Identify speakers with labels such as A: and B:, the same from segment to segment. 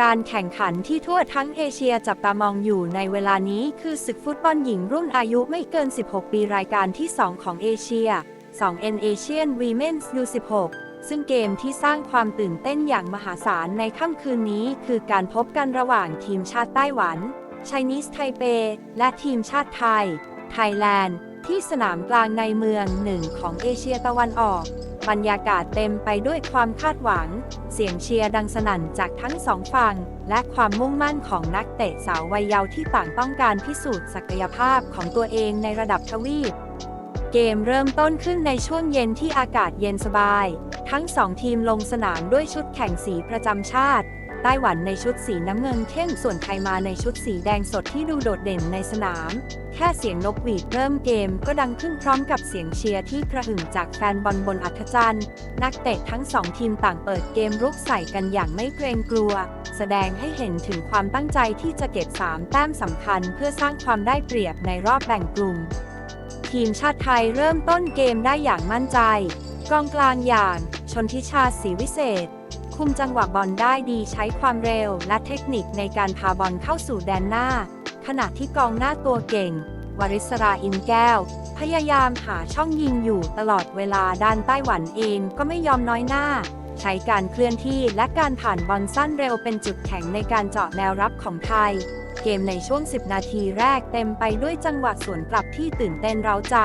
A: การแข่งขันที่ทั่วทั้งเอเชียจับตามองอยู่ในเวลานี้คือศึกฟุตบอลหญิงรุ่นอายุไม่เกิน 16 ปีรายการที่ 2 ของเอเชีย 2N Asian Women's U16 ซึ่งเกมที่สร้างความตื่นเต้นอย่างมหาศาลในค่ำคืนนี้ คือการพบกันระหว่างทีมชาติไต้หวัน Chinese Taipei และทีมชาติไทยไทยแลนด์ที่สนามกลางในเมืองหนึ่งของเอเชียตะวันออก บรรยากาศเต็มไปด้วยความคาดหวัง เสียงเชียร์ดังสนั่นจากทั้งสองฝั่ง และความมุ่งมั่นของนักเตะสาววัยเยาว์ที่ต่างต้องการพิสูจน์ศักยภาพของตัวเองในระดับทวีป เกมเริ่มต้นขึ้นในช่วงเย็นที่อากาศเย็นสบาย ทั้งสองทีมลงสนามด้วยชุดแข่งสีประจำชาติ ไต้หวันในชุดสีน้ำเงินเข้มส่วนไทยมาในชุดสีแดงสดที่ดูโดดเด่นในสนาม แค่เสียงนกหวีดเริ่มเกมก็ดังขึ้นพร้อมกับเสียงเชียร์ที่กระหึ่มจากแฟนบอลบนอัธจันทร์นักเตะทั้งสองทีมต่างเปิดเกมรุกใส่กันอย่างไม่เกรงกลัว แสดงให้เห็นถึงความตั้งใจที่จะเก็บ 3 แต้มสำคัญ เพื่อสร้างความได้เปรียบในรอบแบ่งกลุ่ม ทีมชาติไทยเริ่มต้นเกมได้อย่างมั่นใจ กองกลางอย่างชนทิชาศรีวิเศษ คุมจังหวะบอลได้ดีใช้ความเร็วและเทคนิคในการพาบอลเข้าสู่แดนหน้า ขณะที่กองหน้าตัวเก่ง วริศราอินแก้ว พยายามหาช่องยิงอยู่ตลอดเวลาด้านไต้หวันเองก็ไม่ยอมน้อยหน้า ใช้การเคลื่อนที่และการผ่านบอลสั้นเร็วเป็นจุดแข็งในการเจาะแนวรับของไทย เกมในช่วง 10 นาทีแรกเต็มไปด้วยจังหวะสวนกลับที่ตื่นเต้นเร้าใจ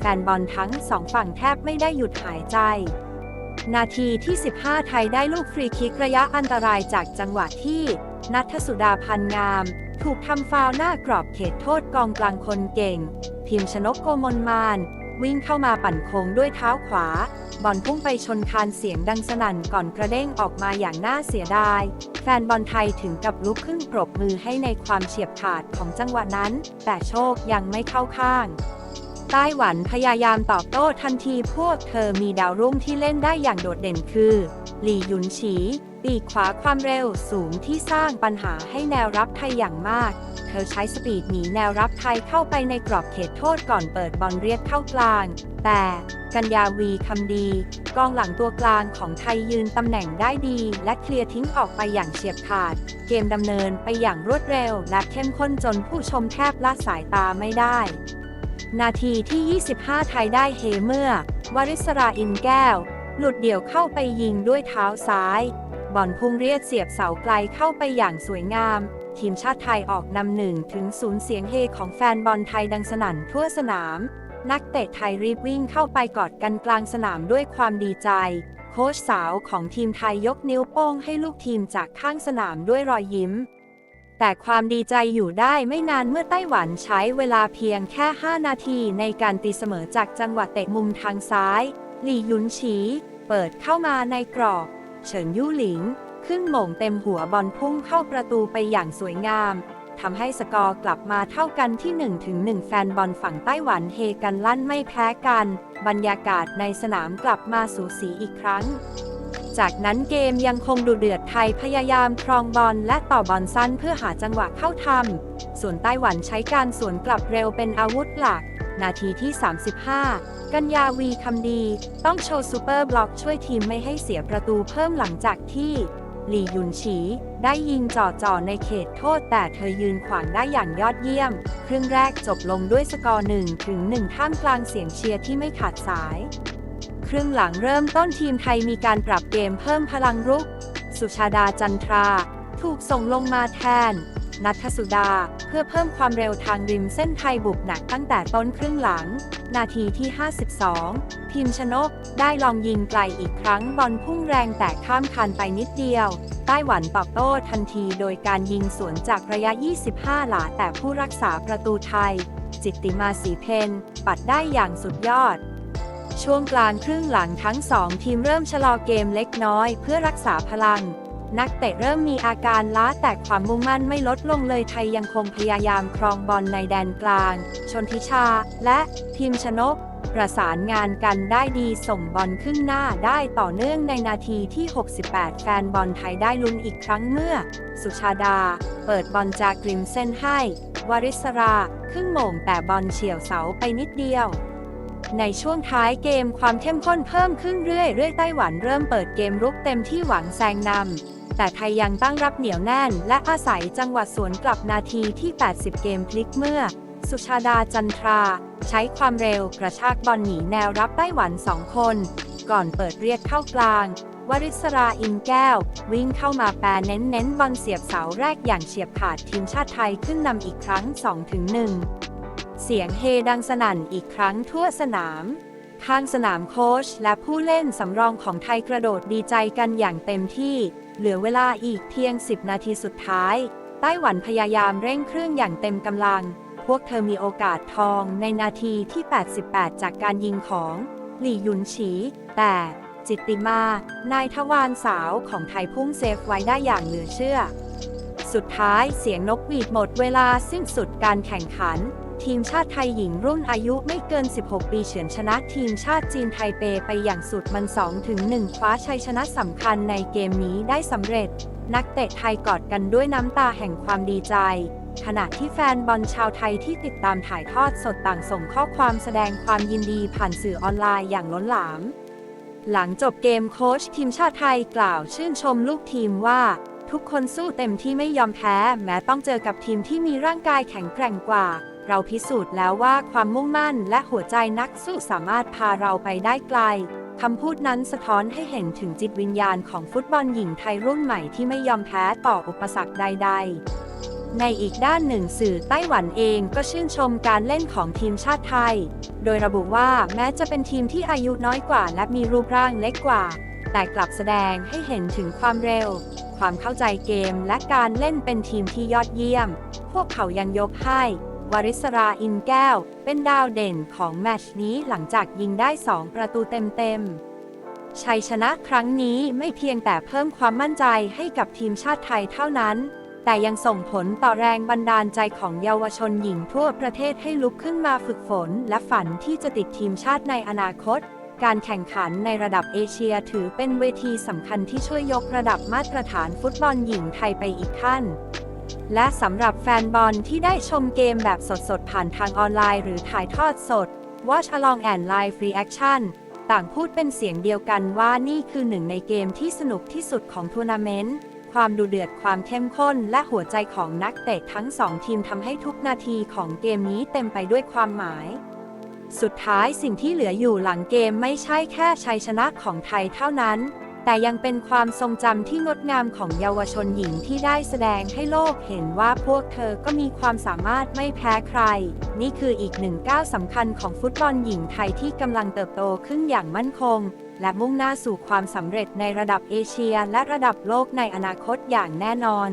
A: แฟนบอลทั้งสองฝั่งแทบไม่ได้หยุดหายใจ นาทีที่ 15 ไทยได้ลูกฟรีคิกระยะอันตรายจากจังหวะที่ นัทสุดาพันงาม ถูกทำฟาวหน้ากรอบเขตโทษกองกลางคนเก่ง พิมชนกโกมลมาน วิ่งเข้ามาปั่นโค้งด้วยเท้าขวา บอลพุ่งไปชนคานเสียงดังสนั่นก่อนกระเด้งออกมาอย่างน่าเสียดาย แฟนบอลไทยถึงกับลุกขึ้นปรบมือให้ในความเฉียบขาดของจังหวะนั้น แต่โชคยังไม่เข้าข้าง ไต้หวันพยายามตอบโต้ทันทีพวกเธอมีดาวรุ่งที่เล่นได้อย่างโดดเด่นคือ หลี่หยุนฉีปีกขวาความเร็วสูงที่สร้างปัญหาให้แนวรับไทยอย่างมาก เธอใช้สปีดหนีแนวรับไทยเข้าไปในกรอบเขตโทษก่อนเปิดบอลเรียกเข้ากลาง แต่กัญญาวีคำดี กองหลังตัวกลางของไทยยืนตำแหน่งได้ดี และเคลียร์ทิ้งออกไปอย่างเฉียบขาด เกมดำเนินไปอย่างรวดเร็ว และเข้มข้นจนผู้ชมแทบละสายตาไม่ได้ นาทีที่ 25 ไทยได้เฮเมื่อ วริศราอินแก้ว หลุดเดี่ยวเข้าไปยิงด้วยเท้าซ้าย บอลพุ่งเรียดเสียบเสาไกลเข้าไปอย่างสวยงาม ทีมชาติไทยออกนำหนึ่งถึงศูนย์เสียงเฮของแฟนบอลไทยดังสนั่นทั่วสนาม นักเตะไทยรีบวิ่งเข้าไปกอดกันกลางสนามด้วยความดีใจ โค้ชสาวของทีมไทยยกนิ้วโป้งให้ลูกทีมจากข้างสนามด้วยรอยยิ้ม แต่ความดีใจอยู่ได้ไม่นานเมื่อไต้หวันใช้เวลาเพียงแค่ 5 นาทีในการตีเสมอจากจังหวะเตะมุมทางซ้าย หลี่ยุนฉี เปิดเข้ามาในกรอบ เฉินยู่หลิง ขึ้นโหม่งเต็มหัวบอลพุ่งเข้าประตูไปอย่างสวยงามทำให้สกอร์กลับมาเท่ากันที่1ถึง1แฟนบอลฝั่งไต้หวันเฮกันลั่นไม่แพ้กัน บรรยากาศในสนามกลับมาสูสีอีกครั้ง จากนั้นเกมยังคงดุเดือดไทยพยายามครองบอลและต่อบอลสั้นเพื่อหาจังหวะเข้าทำ ส่วนไต้หวันใช้การสวนกลับเร็วเป็นอาวุธหลัก นาทีที่ 35 กัญญาวีคำดี ต้องโชว์ซูเปอร์บล็อกช่วยทีมไม่ให้เสียประตูเพิ่มหลังจากที่หลี่ยุนฉี ได้ยิงจ่อๆในเขตโทษแต่เธอยืนขวางได้อย่างยอดเยี่ยม ครึ่งแรกจบลงด้วยสกอร์1ถึง1ท่ามกลางเสียงเชียร์ที่ไม่ขาดสาย ครึ่งหลังเริ่มต้นทีมไทยมีการปรับเกมเพิ่มพลังรุก สุชาดาจันทรา ถูกส่งลงมาแทน นัทสุดา เพื่อเพิ่มความเร็วทางริมเส้นไทยบุกหนักตั้งแต่ต้นครึ่งหลัง นาทีที่ 52 พิมพ์ชนกได้ลองยิงไกลอีกครั้งบอลพุ่งแรงแต่ข้ามคานไปนิดเดียวไต้หวันตอบโต้ทันทีโดยการยิงสวนจากระยะ 25 หลาแต่ผู้รักษาประตูไทย จิตติมาสีเพนปัดได้อย่างสุดยอด ช่วงกลางครึ่งหลังทั้งสองทีมเริ่มชะลอเกมเล็กน้อย เพื่อรักษาพลัง นักเตะเริ่มมีอาการล้าแต่ความมุ่งมั่นไม่ลดลงเลยไทยยังคงพยายามครองบอลในแดนกลาง ชนทิชา และพิมชนก ประสานงานกันได้ดีส่งบอลขึ้นหน้าได้ต่อเนื่องในนาทีที่ 68 แฟนบอลไทยได้ลุ้นอีกครั้งเมื่อ สุชาดา เปิดบอลจากกริมเส้นให้ วริศรา ขึ้นโหม่งแต่บอลเฉียวเสาไปนิดเดียว ในช่วงท้ายเกมความเข้มข้นเพิ่มขึ้นเรื่อยๆไต้หวันเริ่มเปิดเกมรุกเต็มที่หวังแซงนำ แต่ไทยยังตั้งรับเหนียวแน่น และอาศัยจังหวะสวนกลับนาทีที่ 80 เกมพลิกเมื่อ สุชาดาจันทรา ใช้ความเร็วกระชากบอลหนีแนวรับไต้หวันสองคน ก่อนเปิดเรียกเข้ากลางวริศราอินแก้ว วิ่งเข้ามาแปรเน้นเน้นบอลเสียบเสาแรกอย่างเฉียบขาดทีมชาติไทยขึ้นนำอีกครั้ง 2-1 เสียงเฮดังสนั่นอีกครั้งทั่วสนาม ข้างสนามโค้ชและผู้เล่นสำรองของไทยกระโดดดีใจกันอย่างเต็มที่ เหลือเวลาอีกเพียง 10 นาทีสุดท้าย ไต้หวันพยายามเร่งเครื่องอย่างเต็มกำลัง พวกเธอมีโอกาสทองในนาทีที่ 88 จากการยิงของ หลี่หยุนฉี แต่จิตติมา นายทวารสาวของไทยพุ่งเซฟไว้ได้อย่างเหลือเชื่อ สุดท้ายเสียงนกหวีดหมดเวลาสิ้นสุดการแข่งขัน ทีมชาติไทยหญิงรุ่นอายุไม่เกิน 16 ปีเฉือนชนะทีมชาติจีนไทเปไปอย่างสุดมัน2ถึง1คว้าชัยชนะสำคัญในเกมนี้ได้สำเร็จ นักเตะไทยกอดกันด้วยน้ำตาแห่งความดีใจ ขณะที่แฟนบอลชาวไทยที่ติดตามถ่ายทอดสดต่างส่งข้อความแสดงความยินดีผ่านสื่อออนไลน์อย่างล้นหลาม หลังจบเกมโค้ชทีมชาติไทยกล่าวชื่นชมลูกทีมว่าทุกคนสู้เต็มที่ไม่ยอมแพ้ แม้ต้องเจอกับทีมที่มีร่างกายแข็งแกร่งกว่า เราพิสูจน์แล้วว่าความมุ่งมั่นและหัวใจนักสู้สามารถพาเราไปได้ไกลคำพูดนั้นสะท้อนให้เห็นถึงจิตวิญญาณของฟุตบอลหญิงไทยรุ่นใหม่ที่ไม่ยอมแพ้ต่ออุปสรรคใด ๆ ในอีกด้านหนึ่งสื่อไต้หวันเองก็ชื่นชมการเล่นของทีมชาติไทย โดยระบุว่าแม้จะเป็นทีมที่อายุน้อยกว่าและมีรูปร่างเล็กกว่า แต่กลับแสดงให้เห็นถึงความเร็ว ความเข้าใจเกมและการเล่นเป็นทีมที่ยอดเยี่ยม พวกเขายังยกให้ วริศราอินแก้ว เป็นดาวเด่นของแมตช์นี้หลังจากยิงได้ 2 ประตูเต็มๆ ชัยชนะครั้งนี้ไม่เพียงแต่เพิ่มความมั่นใจให้กับทีมชาติไทยเท่านั้น แต่ยังส่งผลต่อแรงบันดาลใจของเยาวชนหญิงทั่วประเทศให้ลุกขึ้นมาฝึกฝน และฝันที่จะติดทีมชาติในอนาคตการแข่งขันในระดับเอเชียถือเป็นเวทีสำคัญที่ช่วยยกระดับมาตรฐานฟุตบอลหญิงไทยไปอีกขั้น และสำหรับแฟนบอลที่ได้ชมเกมแบบสดๆ ผ่านทางออนไลน์หรือถ่ายทอดสด Watch Along and Live Reaction ต่างพูดเป็นเสียงเดียวกันว่านี่คือหนึ่งในเกมที่สนุกที่สุดของทัวร์นาเมนต์ ความดูเดือดความเข้มข้นและหัวใจของนักเตะทั้งสองทีมทำให้ทุกนาทีของเกมนี้เต็มไปด้วยความหมาย สุดท้ายสิ่งที่เหลืออยู่หลังเกมไม่ใช่แค่ชัยชนะของไทยเท่านั้น แต่ยังเป็นความทรงจำที่งดงามของเยาวชนหญิงที่ได้แสดงให้โลกเห็นว่าพวกเธอก็มีความสามารถไม่แพ้ใคร นี่คืออีกหนึ่งก้าวสำคัญของฟุตบอลหญิงไทยที่กำลังเติบโตขึ้นอย่างมั่นคง และมุ่งหน้าสู่ความสำเร็จในระดับเอเชียและระดับโลกในอนาคตอย่างแน่นอน